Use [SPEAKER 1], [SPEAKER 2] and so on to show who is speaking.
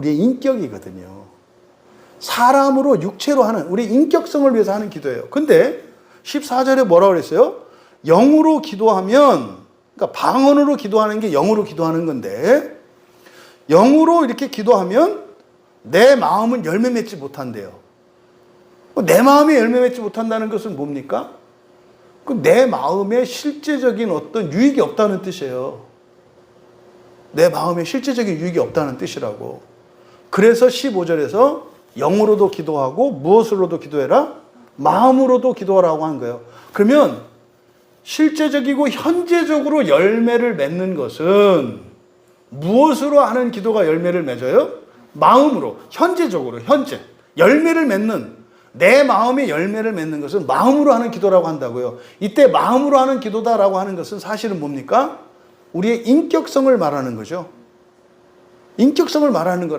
[SPEAKER 1] 우리의 인격이거든요. 사람으로 육체로 하는 우리 인격성을 위해서 하는 기도예요. 근데 14절에 뭐라 그랬어요? 영으로 기도하면 그러니까 방언으로 기도하는 게 영으로 기도하는 건데 영으로 이렇게 기도하면 내 마음은 열매 맺지 못한대요. 내 마음에 열매 맺지 못한다는 것은 뭡니까? 그내 마음에 실제적인 어떤 유익이 없다는 뜻이에요. 내 마음에 실제적인 유익이 없다는 뜻이라고. 그래서 15절에서 영으로도 기도하고 무엇으로도 기도해라? 마음으로도 기도하라고 한 거예요. 그러면 실제적이고 현재적으로 열매를 맺는 것은 무엇으로 하는 기도가 열매를 맺어요? 마음으로, 현재적으로, 현재. 열매를 맺는, 내 마음의 열매를 맺는 것은 마음으로 하는 기도라고 한다고요. 이때 마음으로 하는 기도다라고 하는 것은 사실은 뭡니까? 우리의 인격성을 말하는 거죠. 인격성을 말하는 거라고.